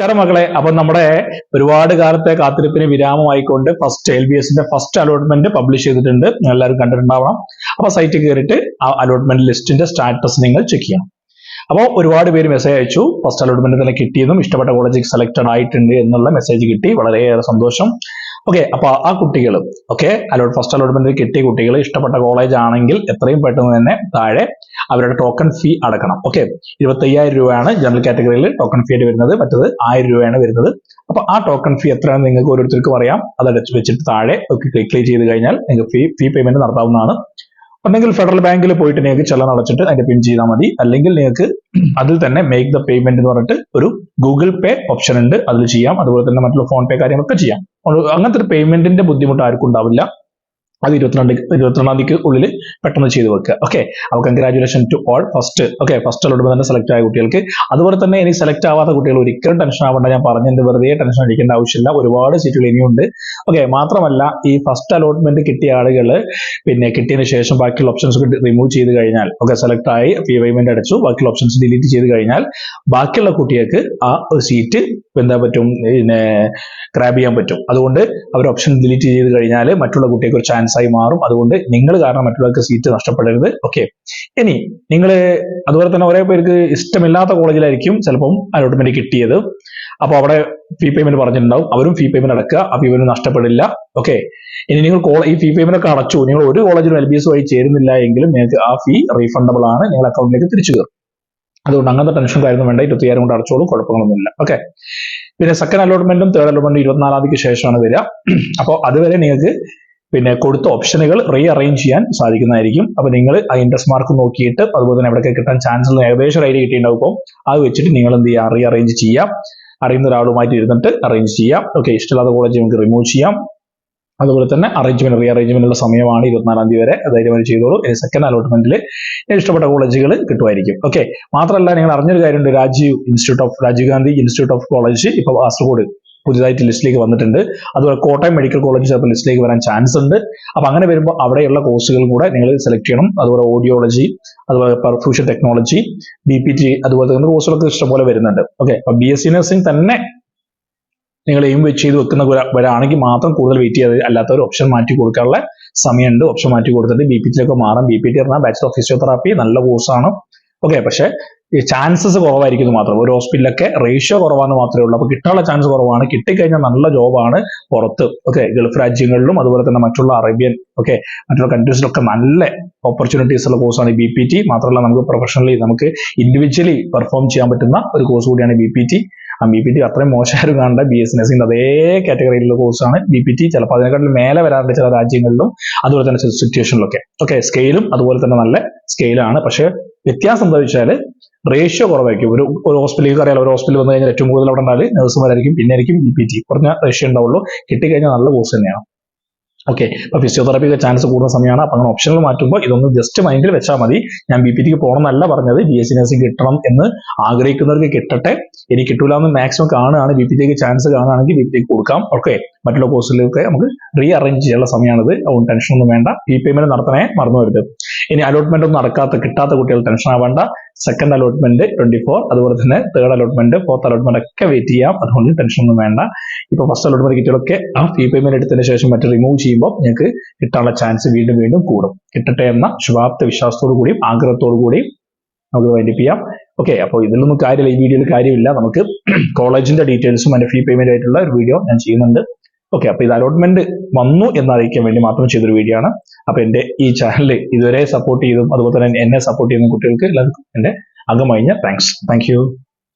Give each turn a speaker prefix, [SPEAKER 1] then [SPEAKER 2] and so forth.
[SPEAKER 1] നമസ്കാരം മകളെ അപ്പൊ നമ്മുടെ ഒരുപാട് കാലത്തെ കാത്തിരിപ്പിന് വിരാമമായിക്കൊണ്ട് ഫസ്റ്റ് എൽ ബി എസിന്റെ ഫസ്റ്റ് അലോട്ട്മെന്റ് പബ്ലിഷ് ചെയ്തിട്ടുണ്ട്. എല്ലാവരും കണ്ടിട്ടുണ്ടാവണം. അപ്പൊ സൈറ്റ് കയറിയിട്ട് ആ അലോട്ട്മെന്റ് ലിസ്റ്റിന്റെ സ്റ്റാറ്റസ് നിങ്ങൾ ചെക്ക് ചെയ്യണം. അപ്പോൾ ഒരുപാട് പേര് മെസ്സേജ് അയച്ചു. ഫസ്റ്റ് അലോട്ട്മെന്റ് തന്നെ കിട്ടിയതും ഇഷ്ടപ്പെട്ട കോളേജിൽ സെലക്ടഡ് ആയിട്ടുണ്ട് എന്നുള്ള മെസ്സേജ് കിട്ടി. വളരെയേറെ സന്തോഷം. ഓക്കെ അപ്പൊ ആ കുട്ടികൾ ഓക്കെ അലോട്ട് ഫസ്റ്റ് അലോട്ട്മെന്റ് കിട്ടിയ കുട്ടികൾ ഇഷ്ടപ്പെട്ട കോളേജ് ആണെങ്കിൽ എത്രയും പെട്ടെന്ന് തന്നെ താഴെ അവരുടെ ടോക്കൺ ഫീ അടക്കണം. ഓക്കെ ഇരുപത്തി അയ്യായിരം രൂപയാണ് ജനറൽ കാറ്റഗറിയിൽ ടോക്കൺ ഫീ ആയിട്ട് വരുന്നത്. മറ്റത് ആയിരം രൂപയാണ് വരുന്നത്. അപ്പൊ ആ ടോക്കൺ ഫീ എത്രയാണ് നിങ്ങൾക്ക് ഓരോരുത്തർക്കും അറിയാം. അത് അടച്ചു വെച്ചിട്ട് താഴെ ക്ലിക്ക് ചെയ്ത് കഴിഞ്ഞാൽ നിങ്ങൾക്ക് ഫീ ഫീ പേയ്മെന്റ് നടത്താവുന്നതാണ്. ഒന്നെങ്കിൽ ഫെഡറൽ ബാങ്കിൽ പോയിട്ട് നിങ്ങൾക്ക് ചെലവ് അടച്ചിട്ട് അതിന്റെ പിൻ ചെയ്താൽ മതി. അല്ലെങ്കിൽ നിങ്ങൾക്ക് അതിൽ തന്നെ മേക്ക് ദ പേയ്മെന്റ് എന്ന് പറഞ്ഞിട്ട് ഒരു ഗൂഗിൾ പേ ഓപ്ഷൻ ഉണ്ട്. അതിൽ ചെയ്യാം. അതുപോലെ തന്നെ മറ്റുള്ള ഫോൺ പേ കാര്യങ്ങളൊക്കെ ചെയ്യാം. അങ്ങനത്തെ ഒരു പേയ്മെന്റിന്റെ ബുദ്ധിമുട്ട് ആർക്കും ഉണ്ടാവില്ല. അത് ഇരുപത്തിരണ്ട് ഇരുപത്തിരണ്ടാം തീയതിക്ക് ഉള്ളിൽ പെട്ടെന്ന് ചെയ്തു വെക്കുക. ഓക്കെ അപ്പോൾ congratulation to all first okay first allotment തന്നെ സെലക്ട് ആയ കുട്ടികൾക്ക്. അതുപോലെ തന്നെ ഇനി സെലക്ട് ആവാത്ത കുട്ടികൾ ഒരിക്കലും ടെൻഷൻ ആവേണ്ട. ഞാൻ പറഞ്ഞതിന്റെ വെറുതെ ടെൻഷൻ അടിക്കേണ്ട ആവശ്യമില്ല. ഒരുപാട് സീറ്റുകൾ ഇനിയുണ്ട് ഓക്കെ മാത്രമല്ല ഈ ഫസ്റ്റ് അലോട്ട്മെന്റ് കിട്ടിയ ആളുകൾ പിന്നെ കിട്ടിയതിന് ശേഷം ബാക്കിയുള്ള ഓപ്ഷൻസ് റിമൂവ് ചെയ്ത് കഴിഞ്ഞാൽ ഓക്കെ സെലക്ട് ആയി ഫീ പേയ്മെന്റ് അടച്ചു ബാക്കിയുള്ള ഓപ്ഷൻസ് ഡിലീറ്റ് ചെയ്ത് കഴിഞ്ഞാൽ ബാക്കിയുള്ള കുട്ടികൾക്ക് ആ സീറ്റ് എന്താ പറ്റും? പിന്നെ ഗ്രാബ് ചെയ്യാൻ പറ്റും. അതുകൊണ്ട് അവർ ഓപ്ഷൻ ഡിലീറ്റ് ചെയ്ത് കഴിഞ്ഞാൽ മറ്റുള്ള കുട്ടികൾക്ക് ഒരു ചാൻസ് ആയി മാറും. അതുകൊണ്ട് നിങ്ങൾ കാരണം മറ്റുള്ളവർക്ക് സീറ്റ് നഷ്ടപ്പെടരുത്. ഓക്കെ ഇനി നിങ്ങൾ അതുപോലെ തന്നെ ഒരേ പേർക്ക് ഇഷ്ടമില്ലാത്ത കോളേജിലായിരിക്കും ചിലപ്പം അലോട്ട്മെന്റ് കിട്ടിയത്. അപ്പോൾ അവിടെ ഫീ പേയ്മെന്റ് പറഞ്ഞിട്ടുണ്ടാവും. അവരും ഫീ പേയ്മെന്റ് അടക്കുക. ആ ഫീ പേയ്മെന്റ് നഷ്ടപ്പെടില്ല. ഓക്കെ ഇനി നിങ്ങൾ ഈ ഫീ പേയ്മെന്റ് ഒക്കെ അടച്ചു. നിങ്ങൾ ഒരു കോളേജിലും എൽ ബി എസ് വഴി ചേരുന്നില്ല എങ്കിലും നിങ്ങൾക്ക് ആ ഫീ റീഫണ്ടബിൾ ആണ്. നിങ്ങൾ അക്കൗണ്ടിലേക്ക് തിരിച്ചു കയറും. അതുകൊണ്ട് അങ്ങനത്തെ ടെൻഷൻ കാര്യമൊന്നും വേണ്ട. ഇരുപത്തിയായിരം കൊണ്ട് അടച്ചോളൂ. കുഴപ്പങ്ങളൊന്നുമില്ല. ഓക്കെ പിന്നെ സെക്കൻഡ് അലോട്ട്മെന്റും തേർഡ് അലോട്ട്മെന്റും ഇരുപത്തിനാലാം തീയതിക്ക് ശേഷമാണ് വരിക. അപ്പോൾ അതുവരെ നിങ്ങൾക്ക് പിന്നെ കൊടുത്ത ഓപ്ഷനുകൾ റീ അറേഞ്ച് ചെയ്യാൻ സാധിക്കുന്നതായിരിക്കും. അപ്പൊ നിങ്ങൾ ആ ഇൻട്രസ്റ്റ് മാർക്ക് നോക്കിയിട്ട് അതുപോലെ തന്നെ എവിടെയൊക്കെ കിട്ടാൻ ചാൻസ് ഏകദേശം ഒരു ഐഡിയ കിട്ടിയിട്ടുണ്ടാവും. അപ്പോൾ അത് വെച്ചിട്ട് നിങ്ങൾ എന്ത് ചെയ്യാം റീ അറേഞ്ച് ചെയ്യാം അറിയുന്ന ഒരാളുമായിട്ട് ഇരുന്നിട്ട് അറേഞ്ച് ചെയ്യാം ഓക്കെ ഇഷ്ടമില്ലാത്ത കോളേജ് നമുക്ക് റിമൂവ് ചെയ്യാം. അതുപോലെ തന്നെ അറേഞ്ച്മെന്റ് റീ അറേഞ്ച്മെന്റിനുള്ള സമയമാണ് ഇരുപത്തിനാലാം തീയതി വരെ. ധൈര്യമായി ചെയ്തോളൂ. സെക്കൻഡ് അലോട്ട്മെന്റിൽ ഇഷ്ടപ്പെട്ട കോളേജുകൾ കിട്ടുമായിരിക്കും. ഓക്കെ മാത്രമല്ല നിങ്ങൾ അറിഞ്ഞൊരു കാര്യമുണ്ട്. Rajiv institute of Rajiv Gandhi institute of college ഇപ്പോൾ കാസർഗോഡ് പുതിയതായിട്ട് ലിസ്റ്റിലേക്ക് വന്നിട്ടുണ്ട്. അതുപോലെ കോട്ടയം മെഡിക്കൽ കോളേജ് ചിലപ്പോൾ ലിസ്റ്റിലേക്ക് വരാൻ ചാൻസ് ഉണ്ട്. അപ്പൊ അങ്ങനെ വരുമ്പോൾ അവിടെയുള്ള കോഴ്സുകൾ കൂടെ നിങ്ങൾ സെലക്ട് ചെയ്യണം. അതുപോലെ ഓഡിയോളജി അതുപോലെ perfusion technology B P T അതുപോലെ തന്നെ കോഴ്സുകളൊക്കെ ഇഷ്ടംപോലെ വരുന്നുണ്ട്. ഓക്കെ അപ്പൊ ബി എസ് സി നഴ്സിംഗ് തന്നെ നിങ്ങൾ എയിം വെച്ച് ചെയ്ത് വെക്കുന്ന വരാണെങ്കിൽ മാത്രം കൂടുതൽ വെയിറ്റ് ചെയ്യാതെ അല്ലാത്ത ഒരു ഓപ്ഷൻ മാറ്റി കൊടുക്കാനുള്ള സമയമുണ്ട്. ഓപ്ഷൻ മാറ്റി കൊടുത്തിട്ട് ബി പി ടിയിലൊക്കെ മാറാം. ബി പി ടി പറഞ്ഞാൽ ബാച്ചലർ ഓഫ് ഫിസിയോതെറാപ്പി നല്ല കോഴ്സാണ് ഓക്കെ പക്ഷേ ഈ ചാൻസസ് കുറവായിരിക്കുന്നു മാത്രം. ഒരു ഹോസ്പിറ്റലൊക്കെ റേഷ്യോ കുറവാന്ന് മാത്രമേ ഉള്ളൂ. അപ്പൊ കിട്ടാനുള്ള ചാൻസ് കുറവാണ്. കിട്ടിക്കഴിഞ്ഞാൽ നല്ല ജോബാണ് പുറത്ത്. ഓക്കെ ഗൾഫ് രാജ്യങ്ങളിലും അതുപോലെ തന്നെ മറ്റുള്ള അറേബ്യൻ ഓക്കെ മറ്റുള്ള കൺട്രീസിലൊക്കെ നല്ല ഓപ്പർച്യൂണിറ്റീസ് ഉള്ള കോഴ്സാണ് ബി പി ടി മാത്രമല്ല നമുക്ക് പ്രൊഫഷണലി നമുക്ക് ഇൻഡിവിജ്വലി പെർഫോം ചെയ്യാൻ പറ്റുന്ന ഒരു കോഴ്സ് കൂടിയാണ് B P T B P T അത്രയും മോശമായിട്ട് കാണേണ്ട ബി എസ് നഴ്സിംഗ് അതേ കാറ്റഗറിയിലുള്ള കോഴ്സാണ് ബി പി ടി ചിലപ്പോൾ അതിനെക്കാട്ടിൽ മേലെ വരാറുണ്ട് ചില രാജ്യങ്ങളിലും അതുപോലെ തന്നെ സിറ്റുവേഷനിലൊക്കെ ഓക്കെ സ്കെയിലും അതുപോലെ തന്നെ നല്ല സ്കെയിലാണ് പക്ഷേ വ്യത്യാസം എന്താ വെച്ചാൽ റേഷ്യോ കുറവായിരിക്കും. ഒരു ഒരു ഹോസ്പിറ്റലിൽ അറിയാലോ ഒരു ഹോസ്പിറ്റലിൽ വന്നു കഴിഞ്ഞാൽ ഏറ്റവും കൂടുതൽ അവിടെ ഉണ്ടാവില്ല നഴ്സുമാരായിരിക്കും പിന്നെ ആയിരിക്കും ബി പി ടി കുറഞ്ഞ റേഷ്യോ ഉണ്ടാവുള്ളൂ. കിട്ടിക്കഴിഞ്ഞാൽ നല്ല കോഴ്സ് തന്നെയാണ്. ഓക്കെ അപ്പൊ ഫിസിയോതെറാപ്പി ഒക്കെ ചാൻസ് കൂടുന്ന സമയമാണ് അപ്പൊ അങ്ങനെ ഓപ്ഷനുകൾ മാറ്റുമ്പോൾ ഇതൊന്ന് ജസ്റ്റ് മൈൻഡിൽ വെച്ചാൽ മതി. ഞാൻ ബി പി ടിക്ക് പോകണം എന്നല്ല പറഞ്ഞത്. ബി എസ് സി നഴ്സിംഗ് കിട്ടണം എന്ന് ആഗ്രഹിക്കുന്നവർക്ക് കിട്ടട്ടെ. ഇനി കിട്ടൂല എന്ന് മാക്സിമം കാണുകയാണ് ബി പി ടിക്ക് ചാൻസ് കാണുകയാണെങ്കിൽ ബി പി ടിക്ക് കൊടുക്കാം. ഓക്കെ മറ്റുള്ള കോഴ്സിലൊക്കെ നമുക്ക് റീ അറേഞ്ച് ചെയ്യാനുള്ള സമയമാണിത് അതുകൊണ്ട് ടെൻഷനൊന്നും വേണ്ട. ഈ പേയ്മെന്റ് നടത്തണേ മറന്നു വരുത് ഇനി അലോട്ട്മെന്റ് ഒന്നും നടക്കാത്ത കിട്ടാത്ത കുട്ടികൾ ടെൻഷൻ ആവേണ്ട. സെക്കൻഡ് അലോട്ട്മെന്റ് ട്വന്റി ഫോർ അതുപോലെ തന്നെ തേർഡ് അലോട്ട്മെന്റ് ഫോർത്ത് അലോട്ട്മെന്റ് ഒക്കെ വെയിറ്റ് ചെയ്യാം. അതുകൊണ്ട് ടെൻഷൻ ഒന്നും വേണ്ട. ഇപ്പൊ ഫസ്റ്റ് അലോട്ട്മെന്റ് കിട്ടിയതൊക്കെ ആ ഫീ പേയ്മെന്റ് എടുത്തതിന് ശേഷം മറ്റ് റിമൂവ് ചെയ്യുമ്പോൾ നിങ്ങൾക്ക് കിട്ടാനുള്ള ചാൻസ് വീണ്ടും വീണ്ടും കൂടും. കിട്ടട്ടെ എന്ന ശുഭാപ്ത വിശ്വാസത്തോടു കൂടിയും ആഗ്രഹത്തോടു കൂടിയും നമുക്ക് വൈൻഡപ്പ് ചെയ്യാം. ഓക്കെ അപ്പോൾ ഇതിലൊന്നും കാര്യമില്ല ഈ വീഡിയോയിൽ കാര്യമില്ല. നമുക്ക് കോളേജിന്റെ ഡീറ്റെയിൽസും അതിന്റെ ഫീ പേയ്മെന്റ് ആയിട്ടുള്ള ഒരു വീഡിയോ ഞാൻ ചെയ്യുന്നുണ്ട്. ഓക്കെ അപ്പൊ ഇത് അലോട്ട്മെന്റ് വന്നു എന്ന് അറിയിക്കാൻ വേണ്ടി മാത്രം ചെയ്തൊരു വീഡിയോ ആണ്. അപ്പൊ എന്റെ ഈ ചാനൽ ഇതുവരെ സപ്പോർട്ട് ചെയ്തും അതുപോലെ തന്നെ എന്നെ സപ്പോർട്ട് ചെയ്യുന്ന കുട്ടികൾക്ക് എല്ലാവർക്കും എന്റെ അകമഴിഞ്ഞ താങ്ക്സ് താങ്ക്